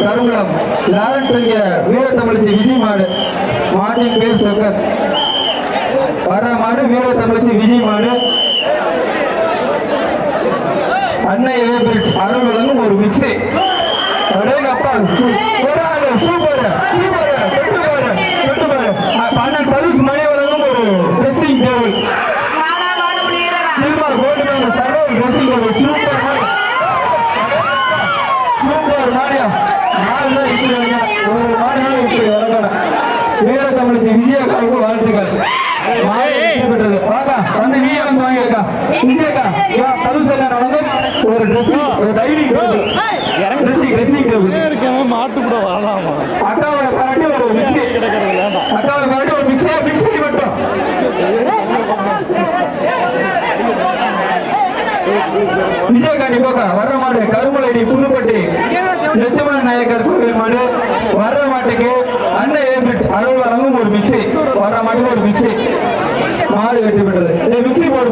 Karungulam Lawrence என்கிற வீரத்தமிழ்ச்சி விஜய் மாடு மாட்டின் பேர் சொக்கர் வர மாடு வீரத்தமிழ்ச்சி விஜய் மாடு அன்னை அருள் வழங்கும் ஒரு மிக்ஸி அடேங்கப்பா ஒரு ஆளு சூப்பர் சூப்பர் தொட்டு பாரு தொட்டு பாரு அ- பன்னெண்டு பரிசு மணி வழங்கும் ஒரு dressing table Nirma table super மாடு சூப்பர் மாடியா நாலு தான் இருக்கிறாங்க ஒரு மாடுனால இப்படி வளர்க்கணும் வீர தமிழ்ச்சி விஜயக்காவுக்கு வாழ்த்துக்கள் மாடு பெற்றது வாக்கா வந்து நீ வந்து வாங்கிக்கா விஜயக்கா வா பரிசு என்ன வழங்கும் ஒரு ட்ரெஸ்ஸிங் ஒரு dining table dressing dressing table மாட்டு கூட வாழாமா அக்காவோட விஜயகாண்டி போக்கா வர்ற மாடு கருமலடி புதுப்பட்டி. லட்சுமண நாயக்கர் கோவில் மாடு. வர்ற மாட்டுக்கு அண்ணன் ஏபிட் அருள் ஒரு மிக்ஸி. வர்ற மாட்டுக்கு ஒரு மிக்ஸி. மாடு வெற்றி பெற்றது. மிக்ஸி போடு